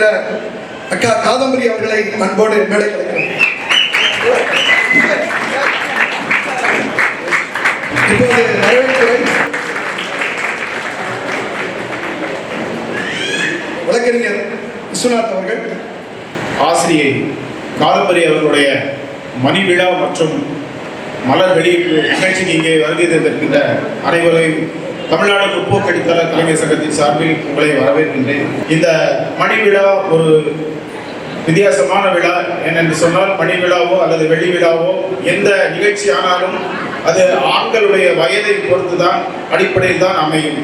இருக்கிற அக்கா காதம்பரி அவர்களை அன்போடு மேடை இப்போது வரவேற்புரை வழக்கறிஞர் விஸ்வநாத் அவர்கள். ஆசிரியை காதம்பரி அவர்களுடைய மணி விழா மற்றும் மலர் வெளியீட்டு நிகழ்ச்சி இங்கே வருகை தந்திருக்கின்ற அனைவரையும் தமிழ்நாடு முற்போக்கடித்தள கலைஞர் சங்கத்தின் சார்பில் உங்களை வரவேற்கின்றேன். இந்த மணி விழா ஒரு வித்தியாசமான விழா என்னென்று சொன்னால் மணி விழாவோ அல்லது வெள்ளி விழாவோ எந்த நிகழ்ச்சி ஆனாலும் அது ஆண்களுடைய வயதை பொறுத்து தான் அடிப்படையில் தான் அமையும்.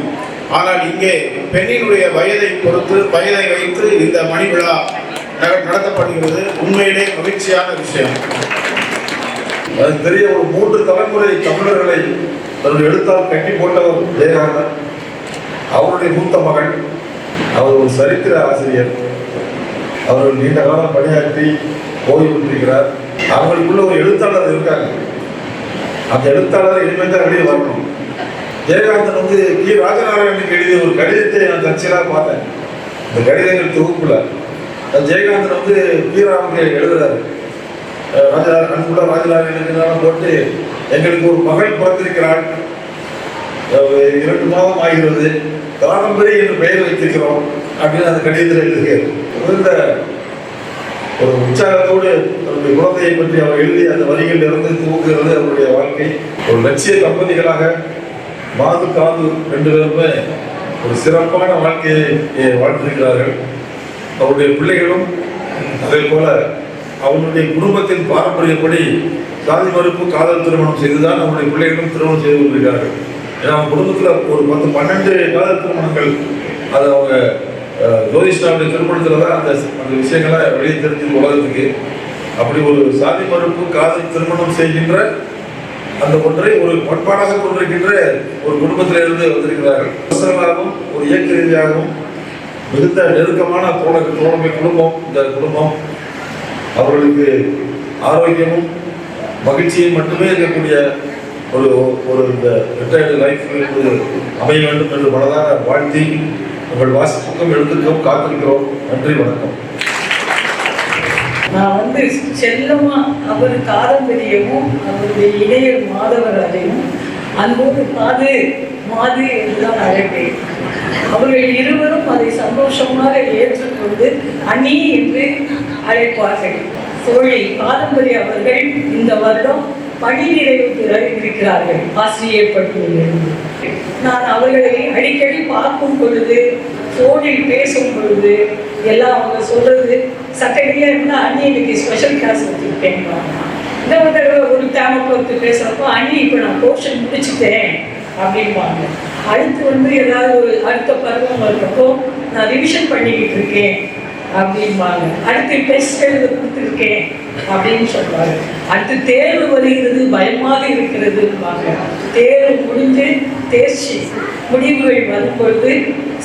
ஆனால் இங்கே பெண்ணினுடைய வயதை பொறுத்து வயதை வைத்து இந்த மணி விழா நட- நடத்தப்படுகிறது. உண்மையிலே மகிழ்ச்சியான விஷயம். அது தெரிய ஒரு மூன்று தலைமுறை தமிழர்களை தன்னுடைய எழுத்தால் கட்டி போட்டவர் ஜெயகாந்தன். அவருடைய மூத்த மகன் அவர் ஒரு சரித்திர ஆசிரியர். அவர் நீண்ட காலம் பணியாற்றி ஓய்வு பெற்றிருக்கிறார். அவங்களுக்குள்ள ஒரு எழுத்தாளர் இருக்காங்க. அந்த எழுத்தாளர் இனிமேல் தான் வெளியே வரணும். ஜெயகாந்தன் வந்து கி. ராஜநாராயணனுக்கு எழுதிய ஒரு கடிதத்தை நான் தற்செயலாக பார்த்தேன். இந்த கடிதங்கள் தொகுப்புல. ஜெயகாந்தன் வந்து கீராவுக்கு எழுதுறாரு. அஹ் ராஜா அன்புள்ள ராஜநாராயணன் போட்டு எங்களுக்கு ஒரு மகள் பிறந்திருக்கிறாள். இரண்டு மாதம் ஆகிறது. காதம்பரி என்று பெயர் வைத்திருக்கிறோம். அப்படின்னு அந்த கடிதத்தில் எழுதுகிறார் இந்த ஒரு உற்சாகத்தோடு தன்னுடைய குழந்தையை பற்றி அவர் எழுதி அந்த வரிகளில் இருந்து துவங்குகிறது அவருடைய வாழ்க்கை. ஒரு லட்சிய தம்பதிகளாக மாது காது ரெண்டு பேருமே ஒரு சிறப்பான வாழ்க்கையை வாழ்ந்திருக்கிறார்கள். அவருடைய பிள்ளைகளும் அதே போல அவனுடைய குடும்பத்தின் பாரம்பரியப்படி சாதி மறுப்பு காதல் திருமணம் செய்துதான் அவனுடைய பிள்ளைகளும் திருமணம் செய்து கொள்கிறார்கள் ஏன்னா அவங்க குடும்பத்தில் ஒரு பத்து பன்னெண்டு காதல் திருமணங்கள் அது அவங்க அஹ், ஜோதிஷ்டாவுடைய திருமணத்தில் தான் அந்த அந்த விஷயங்களை வெளியே தெரிஞ்சு உலகத்துக்கு. அப்படி ஒரு சாதி மறுப்பு காதல் திருமணம் செய்கின்ற அந்த ஒன்றை ஒரு பண்பாடாக கொண்டிருக்கின்ற ஒரு குடும்பத்திலிருந்து வந்திருக்கிறார்கள். பர்சனலாகவும் ஒரு இயக்க ரீதியாகவும் மிகுந்த நெருக்கமான தோழ தோழமை குடும்பம் இந்த குடும்பம் அவர்களுக்கு ஆரோக்கியமும் மகிழ்ச்சியும் மட்டுமே இருக்கக்கூடிய ஒரு ஒரு இந்த ரிட்டையர்டு லைஃப் அமைய வேண்டும் என்று மனதார வாழ்த்தி உங்கள் வாசிப்புக்கும் எழுத்துக்கும் காத்திருக்கிறோம். நன்றி வணக்கம். நான் வந்து செல்லமா அவர் பாரம்பரியமும் அவருடைய இளையர் மாதவராஜையும் அன்போடு காது மாது என்றுதான் அழைப்பேன். அவர்கள் இருவரும் அதை சந்தோஷமாக ஏற்றுக்கொண்டு அணி என்று அழைப்பார்கள். தோழி காதம்பரி அவர்கள் இந்த வருடம் பணி நிறைவு பெற இருக்கிறார்கள். ஆசிரியர் பட்டியலிருந்து நான் அவர்களை அடிக்கடி பார்க்கும் பொழுது ஃபோனில் பேசும் பொழுது எல்லாம் அவங்க சொல்றது சட்டடியாக இருந்தால் அண்ணி இன்னைக்கு ஸ்பெஷல் கிளாஸ் வச்சுருக்கேன். இந்த தடவை ஒரு தேமக்கு பொறுத்து பேசுகிறப்போ அண்ணி இப்போ நான் போர்ஷன் முடிச்சுட்டேன். அப்படிம்பாங்க. அடுத்து வந்து ஏதாவது ஒரு அடுத்த பருவம் வரப்போ நான் ரிவிஷன் பண்ணிக்கிட்டு இருக்கேன். அப்படிம்பாங்க. அடுத்து டெஸ்ட் எழுத கொடுத்துருக்கேன் அப்படின்னு சொல்லுவாங்க அடுத்து தேர்வு வருகிறது பயமாக இருக்கிறதும்பாங்க. தேர்வு முடிஞ்சு தேர்ச்சி முடிவுகள் வரும்பொழுது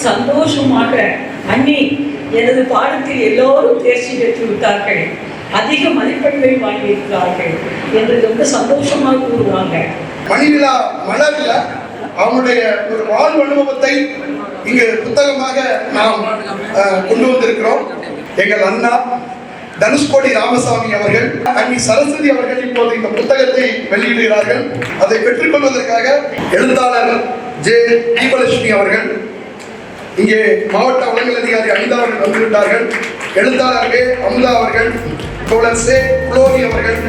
சந்தோஷமாக அண்ணி எனது பாடத்தில் எல்லோரும் தேர்ச்சி பெற்று விட்டார்கள். அதிக மதிப்பெண்கள் வாங்கியிருக்கிறார்கள் என்று ரொம்ப சந்தோஷமாக கூறுவாங்க. மணிவிழா மலர்ல அவங்களுடைய ஒரு வாழ்வு அனுபவத்தை இங்கு புத்தகமாக நாம் கொண்டு வந்திருக்கிறோம். எங்கள் அண்ணா தனுஷ்கோடி ராமசாமி அவர்கள் அன்னி சரஸ்வதி அவர்கள் இப்போது இந்த புத்தகத்தை வெளியிடுகிறார்கள். அதை பெற்றுக்கொள்வதற்காக எழுத்தாளர் ஜே தீபலட்சுமி அவர்கள் இங்கே மாவட்ட வழங்கல் அதிகாரி அனிதா அவர்கள் வந்துவிட்டார்கள். எழுத்தாளர் கே அமுதா அவர்கள் தோழர் சே குளோரி அவர்கள்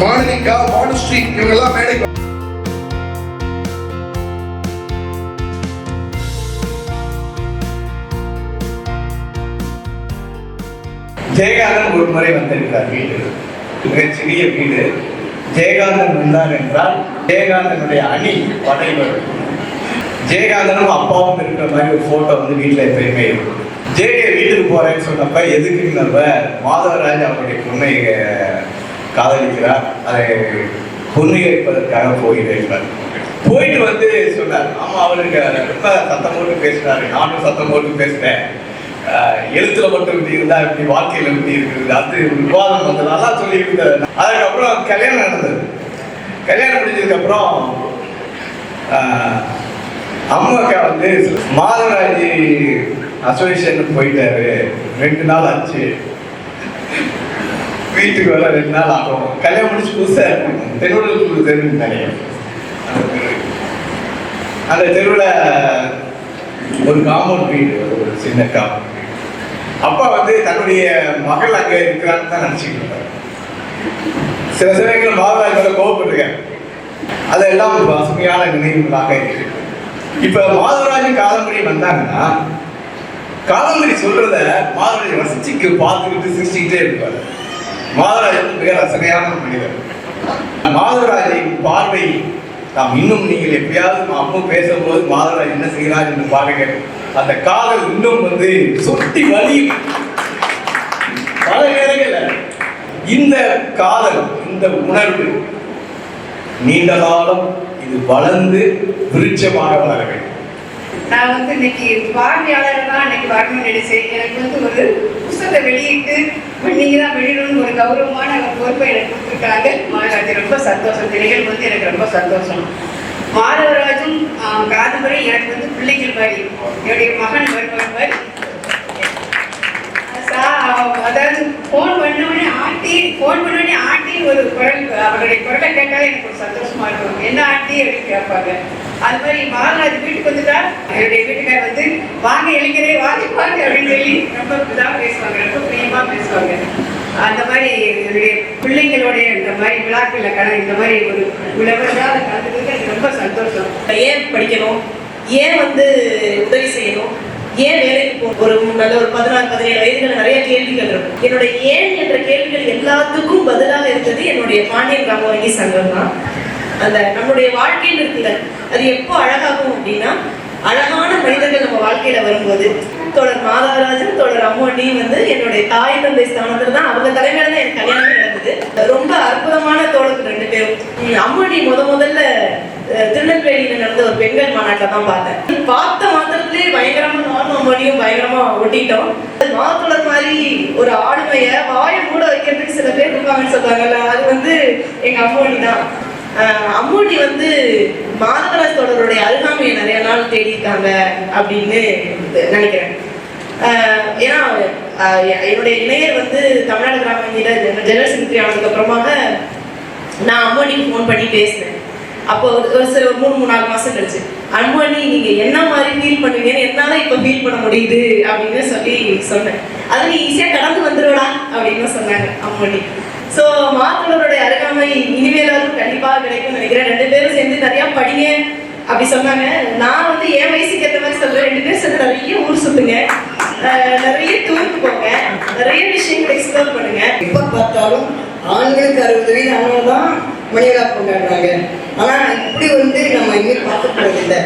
மாணவிகா வானுஸ்ரீ இவங்கெல்லாம் மேடை ஜெயகாந்தன் ஒரு முறை வந்திருக்கிறார் வீடு. மிகச் சிறிய வீடு. ஜெயகாந்தன் வந்தார் என்றால் ஜெயகாந்தனுடைய அணி படைவர் ஜெயகாந்தனும் அப்பாவும் இருக்கிற மாதிரி ஒரு போட்டோ வந்து வீட்டில் எப்பயுமே இருக்கும். ஜேகே வீட்டுக்கு போறேன்னு சொன்னப்ப எதுக்குன்னு மாதவராஜ் அவருடைய பொண்ணை காதலிக்கிறார்? அதை பொண்ணு கேட்பதற்காக போகிறேன் போயிட்டு வந்து சொன்னார். ஆமா அவருக்கு ரொம்ப சத்தம் போட்டு பேசுறாரு. நானும் சத்தம் போட்டு பேசுறேன். எழுத்துல மட்டும் இப்படி இருந்தா இப்படி வாழ்க்கையில இப்படி இருக்குது. அது விவாதம் வந்து நல்லா சொல்லி இருந்தது அதுக்கப்புறம் கல்யாணம் நடந்தது. கல்யாணம் முடிஞ்சதுக்கு அப்புறம் அம்மாக்கா வந்து மாதவராஜி அசோசியேஷனுக்கு போயிட்டாரு. ரெண்டு நாள் ஆச்சு. வீட்டுக்கு வர ரெண்டு நாள் ஆகும். கல்யாணம் முடிச்சு புதுசா இருக்கும் தெருவில் தெருவில் நிறைய. அந்த தெருவில் ஒரு காம்பவுண்ட் வீடு ஒரு சின்ன காம்பவுண்ட் அப்பா வந்து தன்னுடைய மகள் அங்கே இருக்கிறான்னு தான் நினைச்சுக்கிட்டு இருந்தாரு. சில சமயங்கள் மாதா மேல கோவப்பட்டிருக்கேன் அதெல்லாம் ஒரு பசுமையான நினைவுகளாக இருக்கு. இப்ப மாதவராஜன் காதம்பரி வந்தாங்கன்னா காதம்பரி சொல்றத மாதவராஜ் ரசிச்சுக்கு பார்த்துக்கிட்டு சிரிச்சுக்கிட்டே இருப்பார். மாதவராஜன் மிக ரசனையான மனிதர். மாதவராஜின் பார்வை நாம் இன்னும் நீங்கள் எப்படியாவது அம்மா பேசும்போது மாதவன் என்ன செய்கிறார் என்று பாருங்கள். அந்த காதல் இன்னும் வந்து சுட்டி வலி. பல நேரங்கள்ல இந்த காதல் இந்த உணர்வு நீண்ட காலம் இது வளர்ந்து விருட்சமாக வளர வேண்டும். நான் வந்து இன்னைக்கு பார்வையாளர் தான் இன்னைக்கு வரணும்னு நினைச்சேன் எனக்கு வந்து ஒரு புஸ்தகத்தை வெளியிட்டு நீங்க தான் வெளியிடணும்னு ஒரு கௌரவமான பொறுப்பை எனக்கு கொடுத்துருக்காங்க. மாதராஜ் ரொம்ப சந்தோஷம். இந்த நிகழ்வு வந்து எனக்கு ரொம்ப சந்தோஷம். மாதவராஜும் ஆஹ், எனக்கு வந்து பிள்ளைகள் மாதிரி. என்னுடைய மகன் வருபவர். அதாவது ஃபோன் பண்ணவொடனே ஆண்டி ஃபோன் பண்ணவொடனே ஆண்டி ஒரு குரல் அவருடைய குரலை கேட்டாலே எனக்கு ஒரு சந்தோஷமா இருக்கும். என்ன ஆட்டி அப்படின்னு கேட்பாங்க. அது மாதிரி மகாராஜ் வீட்டுக்கு வந்துட்டா என்னுடைய வீட்டுக்கார் வந்து வாங்க இளைஞரே வாங்க வாங்க அப்படின்னு சொல்லி ரொம்ப இதாக பேசுவாங்க. ரொம்ப பிரியமா பேசுவாங்க. அந்த மாதிரி என்னுடைய பிள்ளைங்களுடைய இந்த மாதிரி விழாக்களில் கல இந்த மாதிரி ஒரு விழாவில் கலந்துக்கிறது எனக்கு ரொம்ப சந்தோஷம். ஏன் படிக்கணும்? ஏன் வந்து உதவி செய்யணும்? ஏன் வேலைக்கு போகணும் ஒரு நல்ல ஒரு பதினாறு பதினேழு வயதுகள் நிறைய கேள்விகள் இருக்கும். என்னுடைய ஏன் என்ற கேள்விகள் எல்லாத்துக்கும் பதிலாக இருந்தது என்னுடைய பாண்டியன் கிராம வங்கி சங்கம் தான். அந்த நம்மளுடைய வாழ்க்கையில் இருக்குல்ல அது எப்போ அழகாகும் அப்படின்னா அழகான மனிதர்கள் நம்ம வாழ்க்கையில வரும்போது தொடர் மாதவராஜன் தொடர் அம்மோட்டி வந்து என்னுடைய தாய் தந்தை ஸ்தானத்துல தான் அவங்க தலைமையில தான் எனக்கு கல்யாணம் நடந்தது. ரொம்ப அற்புதமான தோழர்கள் ரெண்டு பேரும். உம் முத முதல்ல திருநெல்வேலியில் நடந்த ஒரு பெண்கள் மாநாட்டை தான் பார்த்தேன். பார்த்த மாத்திரத்திலே பயங்கரமாக நார்மல் மொழியும் பயங்கரமா ஒட்டிட்டோம். மாத்தொடர் மாதிரி ஒரு ஆளுமைய வாயை மூட வைக்கிறதுக்கு சில பேர் இருப்பாங்கன்னு சொல்றாங்கல்ல அது வந்து எங்க அம்மோடி தான். ஆஹ் வந்து மாதவராஜ் தொடருடைய அருகாமையை நிறைய நாள் தேடி இருக்காங்க அப்படின்னு நினைக்கிறேன். ஏன்னா என்னுடைய இணையர் வந்து தமிழ்நாடு கிராம ஜெனரல் செக்ரட்டரி ஆனதுக்கு அப்புறமாக நான் அம்மணிக்கு ஃபோன் பண்ணி பேசினேன். அப்போ ஒரு சில ஒரு மூணு மூணு நாலு மாசம் கழிச்சு அன்பணி நீங்க என்ன மாதிரி ஃபீல் பண்ணுவீங்கன்னு என்னால இப்ப ஃபீல் பண்ண முடியுது? அப்படின்னு சொல்லி சொன்னேன். அது நீ ஈஸியா கடந்து வந்துருவடா அப்படின்னு சொன்னாங்க அம்மணி ஸோ மாத்தவருடைய அருகாமை இனிமேலாவது கண்டிப்பாக கிடைக்கும்னு நினைக்கிறேன். ரெண்டு பேரும் சேர்ந்து நிறைய படிங்க அப்படி சொன்னாங்க. நான் வந்து என் வயசுக்கு ஏற்ற மாதிரி சொல்றேன். ரெண்டு பேரும் சேர்ந்து நிறைய ஊர் சுத்துங்க. நிறைய டூருக்கு போங்க. நிறைய விஷயங்களை எக்ஸ்ப்ளோர் பண்ணுங்க. எப்போ பார்த்தாலும் ஆண்களுக்கு அறுபது வயது ஆனால் தான் மணிவிழா கொண்டாடுறாங்க. ஆனால் இப்படி வந்து நம்ம இனிமேல் பார்க்க போறதில்லை.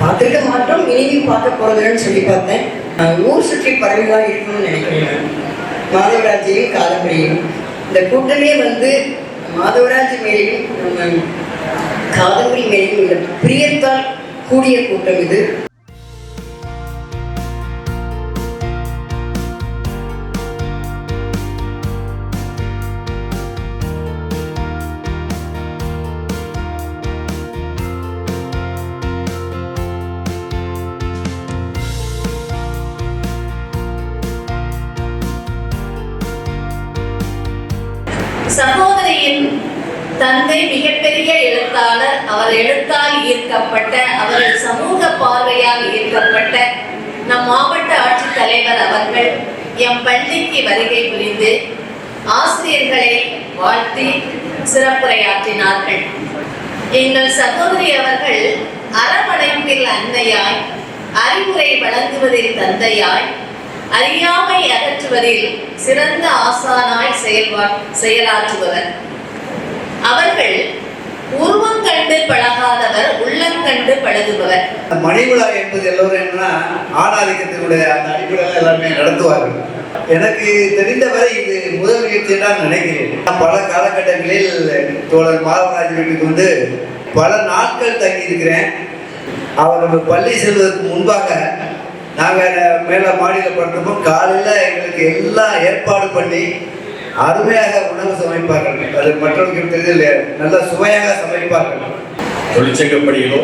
பார்த்துருக்க மாட்டோம் இனிமேல் பார்க்க போறதில்லைன்னு சொல்லி பார்த்தேன். நான் ஊர் சுற்றி பறவைகளாக இருக்கணும்னு நினைக்கிறேன் மாதவராஜையும் காதம்பரியும் இந்த கூட்டமே வந்து மாதவராஜ் மேலையும் நம்ம காதம்பரி மேலையும் உள்ள பிரியத்தால் கூடிய கூட்டம் இது. நம் மாவட்ட ஆட்சித்தலைவர் அவர்கள் எம் பள்ளிக்கு வருகை புரிந்து ஆசிரியர்களை வாழ்த்தி சிறப்புரையாற்றினார்கள். எங்கள் சகோதரி அவர்கள் அரவணைப்பில் அன்னையாய் அறிவுரை வழங்குவதில் தந்தையாய் அறியாமை அகற்றுவதில் சிறந்த ஆசானாய் செயல்வா செயலாற்றுபவர். அவர்கள் உருவம் கண்டு பழகாதவர் உள்ளங்கண்டு பழகுபவர். மணிவிழா என்பது எல்லோரும் என்னன்னா ஆணாதிக்கத்தினுடைய அந்த அடிப்படையில் எல்லாமே நடத்துவார்கள். எனக்கு தெரிந்தவரை இது முதல் நிகழ்ச்சி தான் நினைக்கிறேன். நான் பல காலகட்டங்களில் தோழர் மாதவராஜ் வீட்டுக்கு வந்து பல நாட்கள் தங்கி இருக்கிறேன் அவர் பள்ளி செல்வதற்கு முன்பாக நாங்கள் மேலே மாடியில் படுத்தப்போ காலையில் எங்களுக்கு எல்லாம் ஏற்பாடு பண்ணி அருமையாக உணவு சமைப்பார்கள். அது மற்றவர்களுக்கு தெரியல நல்ல சுவையாக சமைப்பார்கள். தொழிற்சங்கப்படியிலோ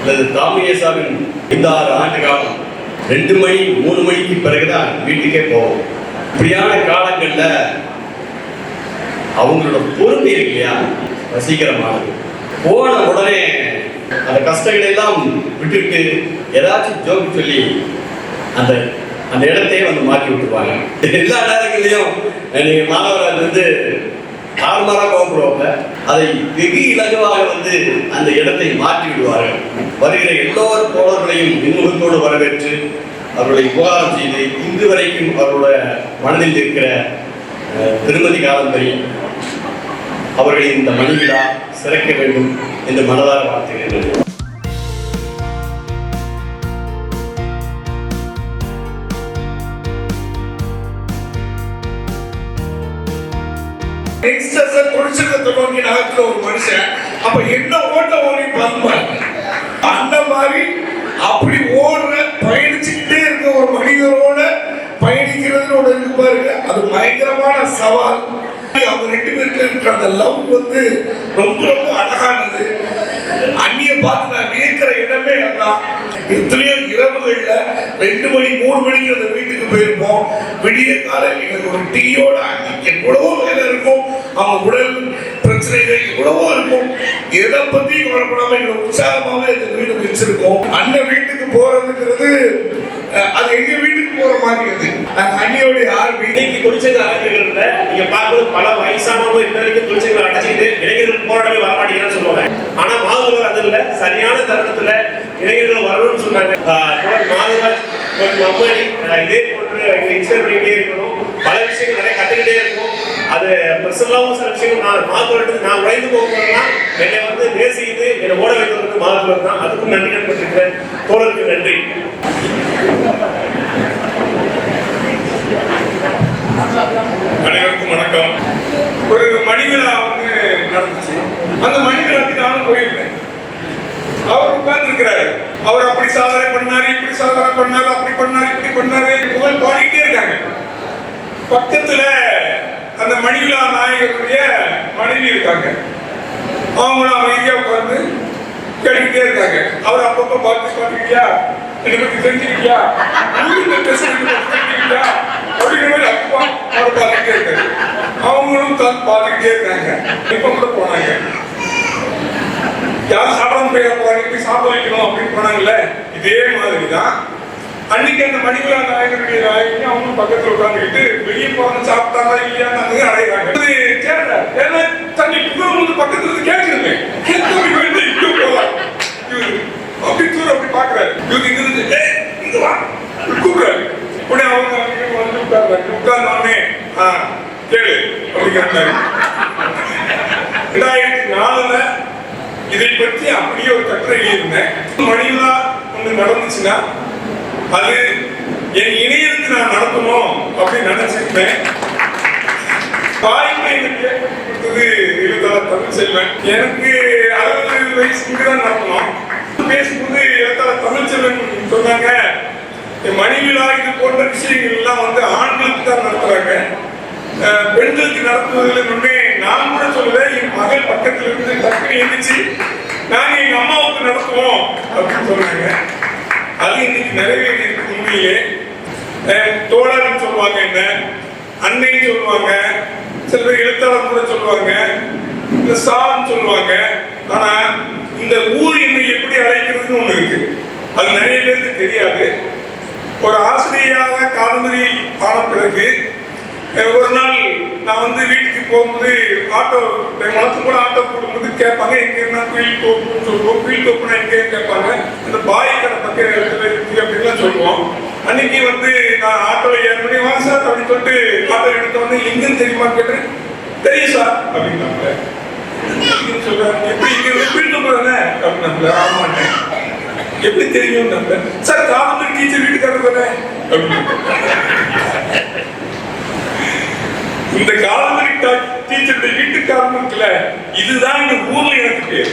அல்லது தாமியேசாவின் இந்த ஆறு ஆண்டு காலம் ரெண்டு மணி மூணு மணிக்கு பிறகுதான் வீட்டுக்கே போவோம். இப்படியான காலங்களில் அவங்களோட பொறுமை இருக்கு இல்லையா? வசீகரமானது போன உடனே அந்த கஷ்டங்களை எல்லாம் விட்டுவிட்டு ஏதாச்சும் ஜோக்கு சொல்லி அந்த அந்த இடத்தையே வந்து மாற்றி விட்டுருவாங்க. எல்லா நேரங்களையும் இன்னைக்கு மாணவர்கள் வந்து நார்மலாக கோபப்படுவாங்க அதை வெகு இலகுவாக வந்து அந்த இடத்தை மாற்றி விடுவார்கள் வருகிற எல்லோர் தோழர்களையும் இன்முகத்தோடு வரவேற்று அவர்களை உபகாரம் செய்து இன்று வரைக்கும் அவர்களோட மனதில் இருக்கிற திருமதி காலம்பரி அவர்களின் இந்த மணி விழா சிறக்க வேண்டும் என்று மனதார வாழ்த்துகிறேன். யங்ஸ்டர்ஸை தொழிற்சங்கத்தை நோக்கி நகர்த்துற ஒரு மனுஷன் அப்ப என்ன ஓட்ட ஓடி பார்ப்பாரு அந்த மாதிரி அப்படி ஓடுற பயணிச்சுக்கிட்டே இருக்க ஒரு மனிதரோட பயணிக்கிறது ஒன்று இருக்கு பாருங்க. அது பயங்கரமான சவால். அவங்க ரெண்டு பேருக்கு இருக்கிற அந்த லவ் வந்து ரொம்ப ரொம்ப அழகானது. அந்நிய பார்த்து நான் இருக்கிற இடமே அதான். எத்தனையோ இரவுகள்ல ரெண்டு மணி மூணு மணிக்கு அந்த வீட்டுக்கு போயிருப்போம். விடிய காலம் எங்களுக்கு ஒரு டீயோட அன்னைக்கு எவ்வளவோ வேலை இருக்கும். அவங்க உடல் பிரச்சனைகள் எவ்வளவோ இருக்கும். எதை பத்தி கவலைப்படாம எங்களை உற்சாகமாவே இந்த வீடு வச்சிருக்கோம். அந்த வீட்டுக்கு போறதுங்கிறது அது எங்க வீட்டுக்கு போற மாதிரி அது. நாங்க அண்ணியோட யார் இன்னைக்கு தொழிற்சங்க அடைக்கிறதுல நீங்க பார்க்கும்போது பல வயசானவங்க இன்ன வரைக்கும் தொழிற்சங்க அடைச்சிட்டு இளைஞர்கள் போராட்டமே வர மாட்டேங்கிறான்னு சொல்லுவாங்க. ஆனா மாதவர் அது இல்ல. சரியான தருணத்துல இளைஞர்கள் வரணும்னு சொன்னாங்க. மாதவர் கொஞ்சம் அம்மாடி இதே போன்று இன்ஸ்பயர் பண்ணிக்கிட்டே இருக்கணும். பல விஷயங்கள் நிறைய கத்துக்கிட்டே இருக்கும் அது பர்சனலாகவும் சில விஷயங்கள் நான் மாதவர்கிட்ட நான் உழைந்து போகும்போதெல்லாம் என்னை வந்து நேசித்து என்னை ஓட வைத்தவருக்கு மாதவர் தான். அதுக்கும் நன்றி கண்டுபிடிச்சிருக்கிறேன் தோழருக்கு நன்றி. அனைவருக்கும் வணக்கம். ஒரு மணிவிழா வந்து நடந்துச்சு. அந்த மணிவிழாக்கு நானும் போயிருந்தேன் அவர் உட்கார்ந்து இருக்கிறாரு அவர் அப்படி சாதனை பண்ணாரு இப்படி சாதனை பண்ணாரு அப்படி பண்ணாரு இப்படி பண்ணாரு. புகழ் பாடிக்கிட்டே இருக்காங்க பக்கத்துல அந்த மணிவிழா நாயகருடைய மனைவி இருக்காங்க. அவங்களும் அமைதியா உட்கார்ந்து கேட்டுக்கிட்டே இருக்காங்க. அவர் அப்பப்ப பார்த்து பார்த்துக்கிட்டியா என்னை பத்தி தெரிஞ்சுக்கிட்டியா? ஊருக்கு தெரிஞ்சுக்கிட்டியா? அப்படிங்கிற மாதிரி அப்பா அவர் பார்த்துக்கிட்டே இருக்காரு. அவங்களும் தான் பார்த்துக்கிட்டே இருக்காங்க. இப்ப கூட போனாங்க. யார் சாப்பிடாம போயிட போறாங்க இப்படி சாப்பிட வைக்கணும் அப்படின்னு போனாங்கல்ல? இதே மாதிரி தான் அன்னைக்கு அந்த மணிவிழா நாயகருடைய நாயகி அவனும் பக்கத்துல உட்காந்துக்கிட்டு வெளியே போன சாப்பிட்டாரா இல்லையான்னு அடையிறாங்க தன்னை தண்ணி புகழ் வந்து பக்கத்துல இருந்து கேட்டுருந்தேன் கேட்க இங்க போலாம் இவரு அப்படி தூரம் அப்படி பாக்குறாரு இவரு இங்க இருந்து இங்க வா. கூப்பிடுறாரு. உடனே அவங்க வந்து உட்கார்றாங்க உட்கார்ந்தானே கேளு. கேளு கேட்டாரு ரெண்டாயிரத்தி நாலுல இதை பற்றி அப்படியே ஒரு கட்டுரை எழுதியிருந்தேன் மணிலா ஒண்ணு நடந்துச்சுன்னா அது என் இணையத்துக்கு நான் நடத்தணும் அப்படின்னு நினைச்சிருந்தேன் வாய்ப்பை எனக்கு கொடுத்தது எழுத்தாளர் தமிழ் செல்வன் எனக்கு அறுபது வயசுக்கு தான் நடத்தணும் பேசும்போது எழுத்தாளர் தமிழ் செல்வன் சொன்னாங்க மணிவிழா இது போன்ற விஷயங்கள் எல்லாம் வந்து ஆண்களுக்கு தான் நடத்துறாங்க. பெண்களுக்கு நடத்துவதில் முன்னே நான் கூட சொல்லுவேன் என் மகள் பக்கத்துல இருந்து டக்குனு எழுந்துச்சு நாங்க எங்க அம்மாவுக்கு நடத்துவோம் அப்படின்னு சொன்னாங்க. அது இன்னைக்கு நிறைவேறி உண்மையிலே அஹ் தோழர்னு சொல்லுவாங்க என்ன அன்னைன்னு சொல்லுவாங்க சில பேர் எழுத்தாளர் கூட சொல்லுவாங்க இந்த சார்னு சொல்லுவாங்க. ஆனா இந்த ஊர் என்னை எப்படி அழைக்கிறதுன்னு ஒண்ணு இருக்கு. அது நிறைய பேருக்கு தெரியாது. ஒரு ஆசிரியராக காலமரி ஆன பிறகு ஒரு நாள் நான் வந்து வீட்டுக்கு போகும்போது ஆட்டோ மனசு கூட ஆட்டோ போடும்போது கேட்பாங்க எங்க என்ன குயில் தோப்புன்னு சொல்லுவோம். குயில் தோப்புனா எங்க கேட்பாங்க. அந்த பாய் கடை பக்கம் இடத்துல இருக்கு அப்படின்லாம் சொல்லுவோம். அன்னைக்கு வந்து நான் ஆட்டோ ஏழு மணி வாங்க சார் அப்படின்னு சொல்லிட்டு ஆட்டோ எடுத்த வந்து எங்கன்னு தெரியுமா? கேட்டேன். தெரியும் சார் அப்படின்னாங்க. சொல்றாங்க எப்படி இங்க இருந்து குயில் அப்படின்னாங்க. ஆமாட்டேன் எப்படி தெரியும் நம்ம சார் காலம்பரி டீச்சர் வீட்டுக்காரர் தானே? அப்படின்னு இந்த காலம்பரி டீச்சருடைய வீட்டுக்காரன் இருக்குல்ல இதுதான் இந்த ஊர்ல எனக்கு பேர்.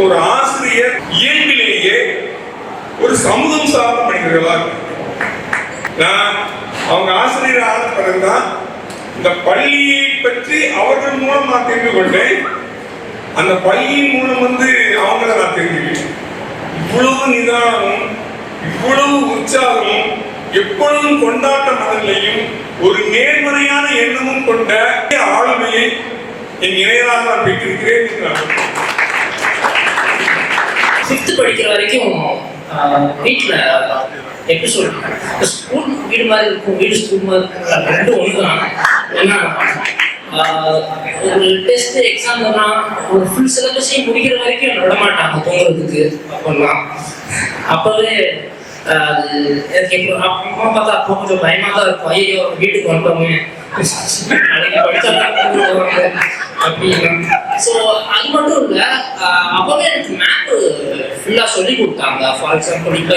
ஒரு ஆசிரியர் இயல்பிலேயே ஒரு சமூகம் சார்ந்த மனிதர்களா நான் அவங்க ஆசிரியர் ஆன பிறகுதான் இந்த பள்ளியை பற்றி அவர்கள் மூலம் நான் தெரிந்து கொண்டேன் அந்த பள்ளியின் மூலம் வந்து அவங்கள நான் தெரிஞ்சுக்கிட்டேன் இவ்வளவு நிதானமும் இவ்வளவு உற்சாகமும் எப்பொழுதும் கொண்டாட்ட மனநிலையும் ஒரு நேர்மறையான எண்ணமும் கொண்ட ஆளுமையை என் இணையதாக நான் பெற்றிருக்கிறேன் என்று ஃபிஃப்த் படிக்கிற வரைக்கும் வீட்டில் எப்படி சொல்றது ஸ்கூல் வீடு மாதிரி இருக்கும் வீடு ஸ்கூல் மாதிரி இருக்கும் அது ரெண்டும் ஒன்று தான் என்ன ஒரு டெஸ்ட் எக்ஸாம் ஒரு ஃபுல் சிலபஸையும் முடிக்கிற வரைக்கும் விட மாட்டாங்க தூங்குறதுக்கு அப்பெல்லாம். அப்போவே அது எனக்கு எப்போ அம்மா பார்த்தா அப்போ கொஞ்சம் பயமாக தான் இருக்கும். ஐயோ வீட்டுக்கு வந்துட்டோமே. நாளைக்கு படிச்சாதான் தூங்குவாங்க ஸோ அது மட்டும் இல்லை அப்போவே எனக்கு மேப்பு ஃபுல்லாக சொல்லி கொடுத்தாங்க. ஃபார் எக்ஸாம்பிள் இப்போ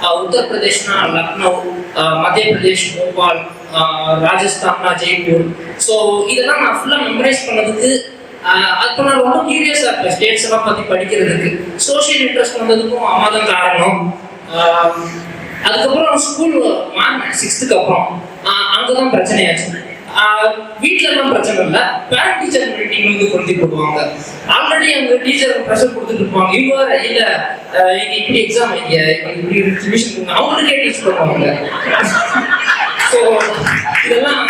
அஹ், உத்தரப்பிரதேஷ்னா லக்னோ மத்திய பிரதேஷ் போபால் அஹ், ராஜஸ்தான்னா ஜெய்ப்பூர். ஸோ இதெல்லாம் நான் ஃபுல்லாக மெமரைஸ் பண்ணதுக்கு அஹ், அப்போ நான் ரொம்ப கியூரியஸாக இருப்பேன். ஸ்டேட்ஸ் எல்லாம் பற்றி படிக்கிறதுக்கு. சோஷியல் இன்ட்ரெஸ்ட் வந்ததுக்கும் அம்மா தான் காரணம். அதுக்கப்புறம் ஸ்கூல் மாறினேன் சிக்ஸ்த்துக்கு அப்புறம் அங்கே தான் பிரச்சனையாச்சு. வீட்டில எல்லாம் பிரச்சனை இல்லை. பேரண்ட் டீச்சர் மீட்டிங் வந்து கொண்டு போடுவாங்க. ஆல்ரெடி அங்க டீச்சர் ப்ரெஷர் கொடுத்துட்டு இருப்பாங்க. இவங்க வேற இல்ல இப்படி எக்ஸாம் இங்க இப்படி ரிவிஷன் அவங்களுக்கே டீச் பண்ணுவாங்க. ஸோ இதெல்லாம்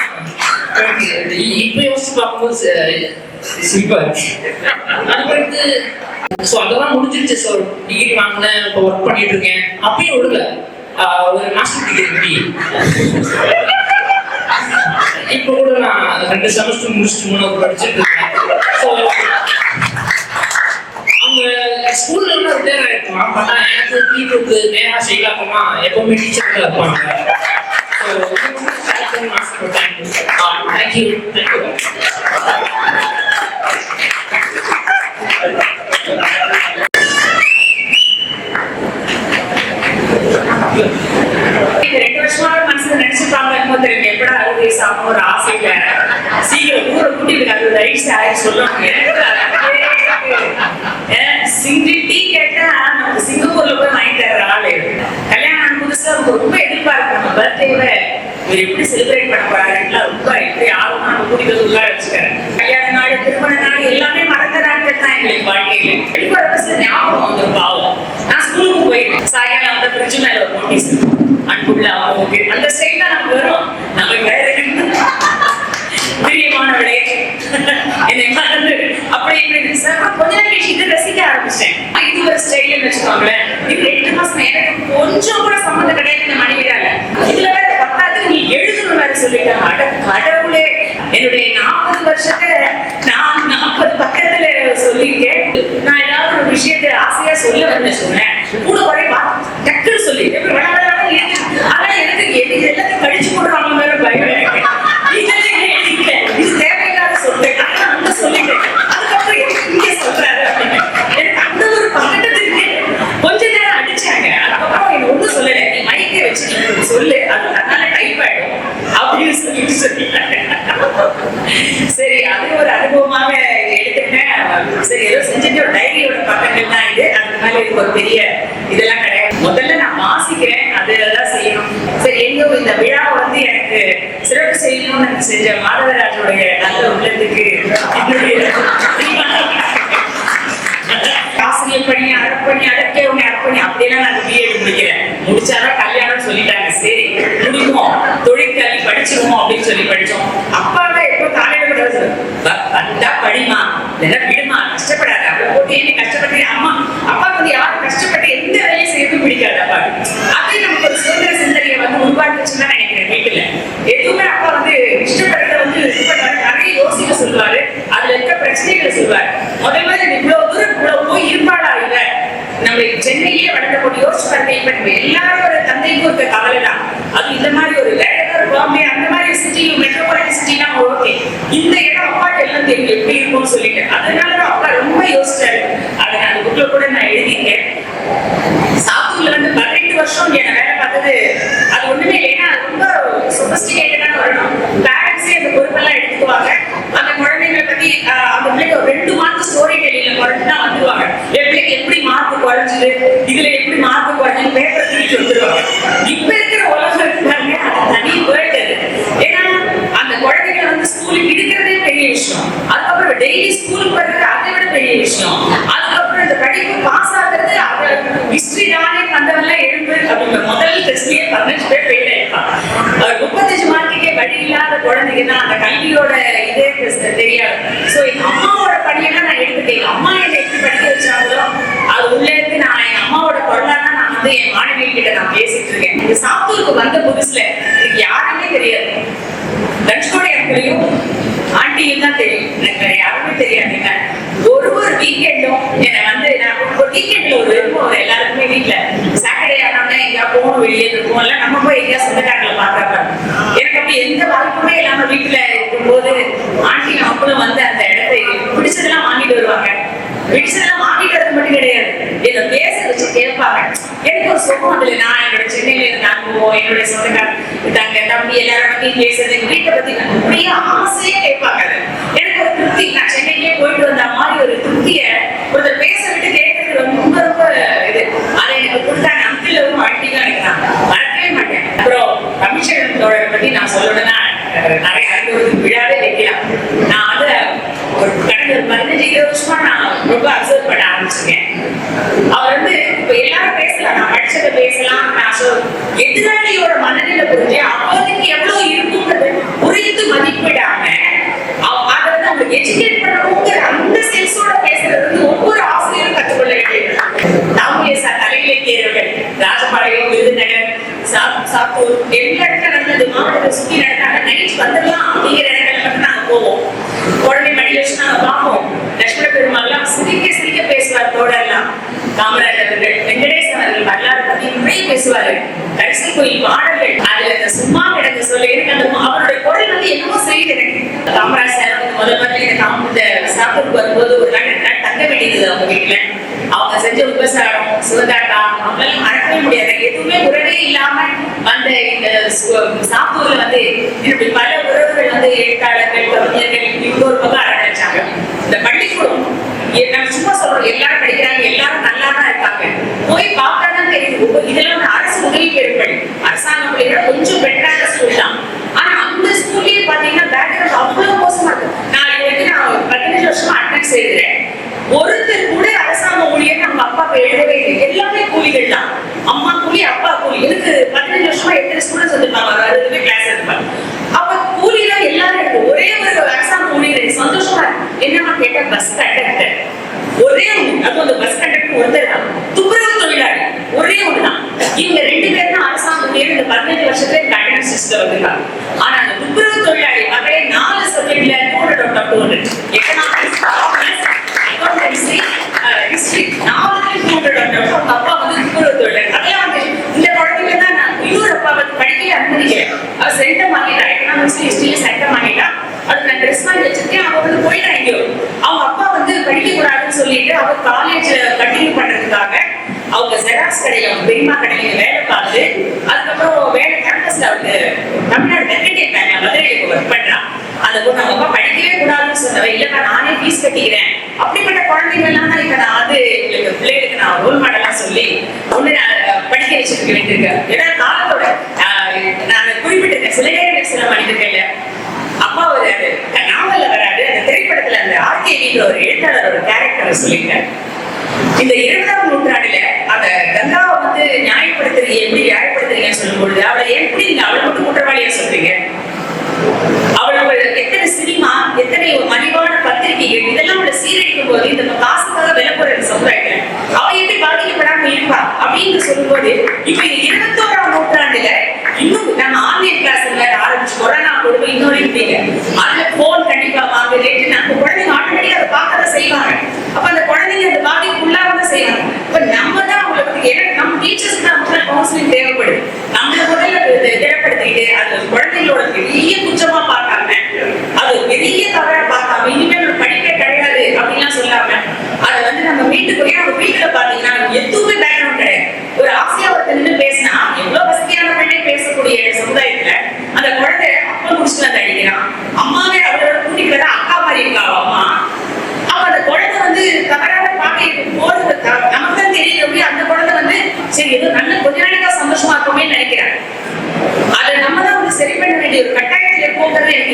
இப்போ இப்ப யோசிச்சு பார்க்கும்போது சிம்பிள் சிரிப்பா ஸோ அதெல்லாம் முடிஞ்சிருச்சு சார் டிகிரி வாங்கினேன் இப்போ ஒர்க் பண்ணிட்டு இருக்கேன் அப்பயும் விடல. ஒரு மாஸ்டர் டிகிரி இப்போ கூட நான் ரெண்டு செமஸ்டர் முடிச்சுட்டு மூணு படிச்சுட்டு இருக்கேன். ஸோ அவங்க ஸ்கூல்ல இருந்து ரிட்டையர் ஆயிருக்கலாம் பட் எனக்கு பீப்புளுக்கு நேரா செய்யலாமா எப்பவுமே டீச்சர் தான் இருப்பாங்க ஸோ தேங்க்யூ தேங்க்யூ இந்த ரெண்டு வருஷமாவே மனசுல நினைச்சிருப்பாங்க தெரியும் எப்படா அறுபது வயசு ஒரு ஆசையில சீக்கிரம் ஊரை கூட்டிட்டு அறுபது வயசு சொல்லுவாங்க. சிங்கி டீ கேட்டா நமக்கு சிங்கப்பூர்ல போய் வாங்கி தர்ற ஆளு. கல்யாணம் புதுசா அவங்க ரொம்ப எதிர்பார்ப்பு நம்ம இவர் எப்படி செலிப்ரேட் பண்ண போறாருன்னா ரொம்ப எப்படி ஆர்வமா கூட்டிட்டு வச்சுக்கிறேன் கல்யாண நாள் திருமண எல்லாமே மறந்த நாட்கள் தான் எங்களுக்கு வாழ்க்கையில. ஞாபகம் பாவம். நான் ஸ்கூலுக்கு போயிருக்கேன் சாயங்காலம் அந்த பிரிட்ஜ் மேல ஒரு நோட்டீஸ் அன்புள்ள அவங்களுக்கு அந்த ஸ்டைல் தான் நமக்கு வரும் நம்ம வேற எதுவும் பிரியமானவளே என்னை மறந்து. அப்படி இப்படி சார் கொஞ்ச நேரம் இதை ரசிக்க ஆரம்பிச்சேன் இது ஒரு ஸ்டைல்னு வச்சுக்கோங்களேன். இது ரெண்டு மாசம் எனக்கு கொஞ்சம் கூட சம்மந்தம் கிடையாது இந்த மனைவியால. இதுல வேற பத்தாது. நீ எழுதணும் வேற சொல்லிட்டாங்க. அட கடவுளே. என்னுடைய நாற்பது வருஷத்தை நான் நாற்பது பக்கத்துல சொல்லியிருக்கேன். நான் ஏதாவது ஒரு விஷயத்தை ஆசையா சொல்ல வந்து சொன்னேன். கூட குறைவா டக்குன்னு சொல்லி எப்படி வள வள வள இருக்கு. ஆனா எனக்கு எல்லாத்தையும் கழிச்சு போடுறாங்க வேற பயம் இது தேவையில்லாத சொல்லிட்டேன் அதுக்கப்புறம் சொல்றாரு அப்படின்னு. எனக்கு அந்த ஒரு பக்கத்துக்கு கொஞ்ச நேரம் அடிச்சாங்க. அதுக்கப்புறம் ஒண்ணும் சொல்லல. நீ மைக்கை வச்சு சொல்லு. அது அதனால டைப் ஆயிடும் அப்படின்னு சொல்லிட்டு சொல்லிட்டாங்க சரி அது ஒரு அனுபவமாக எடுத்துக்கிட்டேன். சரி ஏதோ செஞ்சுட்டு ஒரு டைரியோட பக்கங்கள் தான் இது. அதுக்கு மேல இது ஒரு பெரிய இது சரி இந்த விழா வந்து எனக்கு சிறப்பு செய்யணும்னு எனக்கு செஞ்ச மாதவராஜோடைய நல்ல உள்ளத்துக்கு ஆசிரியர் பண்ணி அறப்பணி அதற்கே உன்னை அர்ப்பணி அப்படியெல்லாம் நான் பிஎட் முடிக்கிறேன். முடிச்சாதான் கல்யாணம் சொல்லிட்டாங்க. சரி முடிப்போம். தொழிற்கல்வி படிச்சிருவோம் அப்படின்னு சொல்லி படிச்சோம். அப்பாவை எப்போ காலையில கூட வந்தா படிமா இல்லைன்னா விடுமா கஷ்டப்படாத அப்படி போட்டு என்ன கஷ்டப்பட்டு அம்மா அப்பா வந்து யாரும் கஷ்டப்பட்டு எந்த வேலையும் செய்யறது பிடிக்காது அப்பா அதே நமக்கு ஒரு சுதந்திர சிந்தனையை வந்து உருவாக்குச்சுன்னு தான் நினைக்கிறேன் வீட்டுல எதுவுமே அப்பா வந்து இஷ்டப்படுறத வந்து இது பண்ணுவாரு நிறைய யோசிக்க சொல்லுவாரு அதுல இருக்க பிரச்சனைகளை சொல்லுவாரு முதல் மாதிரி இவ்வளவு தூரம் இவ்வளவு போய் இருப்பாளா இவ நம்ம சென்னையிலே வளர்ந்த யோசிச்சு பார்த்தேன் இப்ப நம்ம ஒரு தந்தைக்கும் இருக்க கவலை தான் அது இந்த மாதிரி ஒரு வேற பாம்பே அந்த மாதிரி சிட்டி மெட்ரோபாலிட்டன் சிட்டினா ஓகே இந்த இடம் அப்பாக்கு எல்லாம் தெரியும் எப்படி இருக்கும்னு சொல்லிட்டு. அதனாலதான் அப்பா ரொம்ப யோசிச்சாரு. அதை நான் அந்த புக்ல கூட நான் எழுதியிருக்கேன். சாத்தூர்ல வந்து பதினெட்டு வருஷம் என்ன வேலை பார்த்தது. அது ஒண்ணுமே இல்லைன்னா ரொம்ப சொபஸ்டிகேட்டடான வரணும் பேரண்ட்ஸே அந்த பொறுப்பெல்லாம் எடுத்துக்குவாங்க அந்த குழந்தைங்களை அந்த பிள்ளைக்கு ஒரு ரெண்டு மார்க் ஸ்டோரி டெல்லிங்ல குறைஞ்சுதான் வந்துருவாங்க. என் பிள்ளைக்கு எப்படி மார்க் குறைஞ்சது? இதுல எப்படி மார்க் குறைஞ்சது பேப்பர் திருப்பி வந்துருவாங்க. இப்ப இருக்கிற உலகம் இருக்கு பாருங்க அது தனி வேர்ல்டு அது. ஏன்னா அந்த குழந்தைகளை வந்து ஸ்கூலுக்கு இருக்கிறதே பெரிய விஷயம். அதுக்கப்புறம் டெய்லி ஸ்கூலுக்கு வர்றது அதை விட பெரிய விஷயம். அதுக்கப்புறம் இந்த படிப்பு டெஸ்ட்லயே பதினஞ்சு பேர் ஃபெயில் ஆயிருப்பாங்க முப்பத்தஞ்சு மார்க்குக்கே வழி இல்லாத குழந்தைங்கன்னா அந்த கல்வியோட இதே தெரியாது. ஸோ எங்க அம்மாவோட பணியெல்லாம் நான் எடுத்துட்டேன். அம்மா என்னை எப்படி படிக்க வச்சாங்களோ அது உள்ள இருந்து நான் என் அம்மாவோட நான் வந்து என் மாணவிகள் கிட்ட நான் பேசிட்டு இருக்கேன். இந்த சாத்தூருக்கு வந்த புதுசுல. எனக்கு யாருமே தெரியாது. தனுஷ்கோடி அங்கிளையும் ஆண்டியும் தான் தெரியும். எனக்கு வேற யாருமே தெரியாதுங்க ஒரு ஒரு வீக்கெண்டும் என்னை வந்து நான் ஒரு வீக்கெண்ட்ல ஒரு விருப்பம் எல்லாருக்குமே வீட்டுல சாட்டர்டே எங்கேயா போகணும் வெளியே இருக்கும் இல்ல நம்ம போய் எங்கேயா சொந்தக்காரங்களை பார்க்கறப்ப. எனக்கு அப்படி எந்த வாய்ப்புமே இல்லாம வீட்டுல இருக்கும்போது ஆண்டி அவங்களும் வந்து அந்த இடத்தை பிடிச்சதெல்லாம் வாங்கிட்டு வருவாங்க. பிடிச்சதெல்லாம் வாங்கிட்டு வரது மட்டும் கிடையாது. இதை பேச வச்சு கேட்பாங்க. எனக்கு ஒரு சுகம் அதுல நான் என்னோட சென்னையில இருந்த அனுபவம் என்னுடைய சொந்தக்காரங்க தங்க தம்பி எல்லாரும் பத்தி பேசுறது எங்க வீட்டை பத்தி நான் அப்படியே ஆசையே கேட்பாங்க. எனக்கு ஒரு திருப்தி. நான் சென்னையிலேயே போயிட்டு வந்த மாதிரி ஒரு திருப்திய ஒருத்தர் மாட்டேன். அப்புறம் கமிஷன் தோழரை பத்தி நான் சொல்லணும்னா நிறைய அறிவுறுத்தி விழாவே வைக்கலாம் நான் வந்து ஒரு கடந்த ஒரு பதினஞ்சு இருபது வருஷமா நான் ரொம்ப அப்சர்வ் பண்ண ஆரம்பிச்சிருக்கேன். அவர் வந்து இப்ப எல்லாரும் பேசலாம் நான் படிச்சதை பேசலாம் நான் சொல் எதிராளியோட மனநிலை புரிஞ்சு அவனுக்கு எவ்வளவு இருக்குங்கிறது புரிந்து மதிப்பிடாம அதை வந்து அவங்க எஜுகேட் பண்ணணுங்கிற அந்த செல்ஸோட பேசுறது வந்து ஒவ்வொரு சா- சாத்தூர் இடத்துல நடந்தது. மாவட்டத்தை சுத்தி நடந்தாங்க நைட் வந்துடலாம் அப்படிங்கிற இடத்துல மட்டும் போவோம். குழந்தை மடியில வச்சு நாங்க பார்ப்போம். லட்சுமண பெருமாள்லாம் சிரிக்க சிரிக்க பேசுவார் தோழர்லாம் காமராஜர் அவர்கள் வெங்கடேசன் அவர்கள் வரலாறு பத்தி நிறைய பேசுவாரு. கடைசி கோயில் பாடல்கள் அதுல சும்மா சொல்ல எனக்கு அந்த அவருடைய குரல் வந்து என்னமோ செய்யுது எனக்கு. காமராஜ் சார் வந்து முதல் முதல்ல சாப்பிட்டு வரும்போது ஒரு நாள் சண்டை நாள் அவங்க வீட்டுல. அவங்க செஞ்ச உபசாரம் சுகதாட்டா அவங்களால மறக்கவே முடியாது. எதுவுமே உறவே இல்லாம வந்த இந்த சு- வந்து இப்படி பல உறவுகள் வந்து எழுத்தாளர்கள் கவிஞர்கள் இன்னொரு பக்கம் அரங்கடிச்சாங்க இந்த பள்ளிக்கூடம் நம்ம சும்மா சொல்றோம் எல்லாரும் படிக்கிறாங்க எல்லாரும் நல்லா தான் இருக்காங்க. போய் பார்க்கறதான் தெரியுது. இதெல்லாம் அரசு உதவி பெறும் பள்ளி. அரசாங்க கொஞ்சம் பெட்டரான ஸ்கூல் தான் ஆனா அந்த ஸ்கூல்லயே பாத்தீங்கன்னா பேக்ரவுண்ட் அவ்வளவு மோசமா இருக்கு நான் இது வரைக்கும் நான் பதினஞ்சு வருஷமா அட்டன்ஸ் எழுதுறேன் ஒருத்தர் கூட அரசாங்க ஊழியர் நம்ம அப்பாவை எழுதவே இல்லை எல்லாமே கூலிகள் தான் அம்மா கூலி அப்பா கூலி எனக்கு பதினஞ்சு எத்தனை ஸ்டூடெண்ட்ஸ் வந்திருப்பாங்க? ஒரு அறுபது கிளாஸ் இருப்பாங்க அப்ப எல்லாரும் ஒரே ஒரு அரசாங்க ஊழியர் சந்தோஷமா கேட்டா பஸ் கண்டக்டர் ஒரே ஒண்ணு. அது அந்த பஸ் கண்டக்டர் ஒருத்தர் தான். துப்புரவு தொழிலாளி. ஒரே ஒண்ணுதான் இவங்க ரெண்டு பேரும் தான் அரசாங்க ஊழியர் இந்த பதினெட்டு வருஷத்துல இந்த அட்டண்டன்ஸ் வந்திருக்காங்க ஆனா அந்த துப்புரவு தொழிலாளி வகையை நாலு சப்ஜெக்ட்ல two hundred of two hundred economics accountancy history two hundred அப்பா வந்து துப்புரவு தொழிலாளி வந்து இந்த குழந்தைங்க தான் நான் இன்னொரு அப்பா வந்து படிக்கவே எக்கனாமிக்ஸ் ஹிஸ்டரியில அது நான் ட்ரெஸ் வாங்கி வச்சிருக்கேன். அவ வந்து போயிட்டான் அவங்க அப்பா வந்து படிக்க கூடாதுன்னு சொல்லிட்டு அவ காலேஜ் கண்டினியூ பண்றதுக்காக அவங்க ஜெராக்ஸ் கடையில பெரியமா கடையில வேலை பார்த்து அதுக்கப்புறம் வேலை கேம்பஸ்ல வந்து தமிழ்நாடு மெர்கன்டைல் பேங்க்ல மதுரையில ஒர்க் பண்றான் அந்த பொண்ணு அவங்க அப்பா படிக்கவே கூடாதுன்னு சொன்னவ இல்லக்கா நானே ஃபீஸ் கட்டிக்கிறேன். அப்படிப்பட்ட குழந்தைங்க எல்லாம் தான் இப்ப நான் வந்து எங்களுக்கு பிள்ளைகளுக்கு நான் ரோல் மாடலா சொல்லி ஒண்ணு நான் படிக்க வச்சிருக்க வேண்டியிருக்கு. ஏன்னா காலத்தோட ஆஹ், நான் சில நேரம் மனிதர்கள் அப்பா ஒரு நாவல்ல வராது அந்த திரைப்படத்துல அந்த ஆர்கேவிங்கிற ஒரு எழுத்தாளர் ஒரு கேரக்டர் சொல்லியிருக்காரு. இந்த இருபதாம் நூற்றாண்டுல அந்த கங்காவை வந்து நியாயப்படுத்துறீங்க எப்படி நியாயப்படுத்துறீங்கன்னு சொல்லும் பொழுது அவளை எப்படி நீங்க அவளை மட்டும் குற்றவாளியா சொல்றீங்க? அவள் சினிமா எத்தனை மலிவான பத்திரிகைகள் இதெல்லாம் அவளை சீரழிக்கும் போது இந்த காசுக்காக விலை போற சமுதாயத்துல அவ எப்படி பாதிக்கப்படாம இருப்பா அப்படின்னு சொல்லும்போது இப்ப இருபத்தோராம் நூற்றாண்டுல இன்னும் நம்ம ஆன்லைன் கிளாஸ் வேற ஆரம்பிச்சு கொரோனா கொடுமை இன்னொரு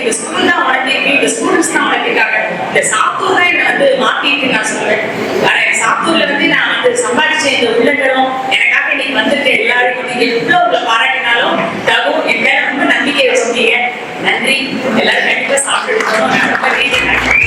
இந்த ஸ்கூல் தான் உனக்கு இந்த ஸ்டூடெண்ட்ஸ் தான் உனக்கு இந்த சாத்தூர் தான் என்னை வந்து மாத்திட்டு நான் சொல்லுவேன். ஆனா சாத்தூர்ல வந்து நான் வந்து சம்பாதிச்ச இந்த உள்ளங்களும் எனக்காக நீங்க வந்திருக்க எல்லாருக்கும் நீங்க எவ்வளவு உங்களை பாராட்டினாலும் தகும் என் மேல ரொம்ப நம்பிக்கை வச்சுட்டீங்க நன்றி. எல்லாரும் கண்டிப்பா சாப்பிட்டு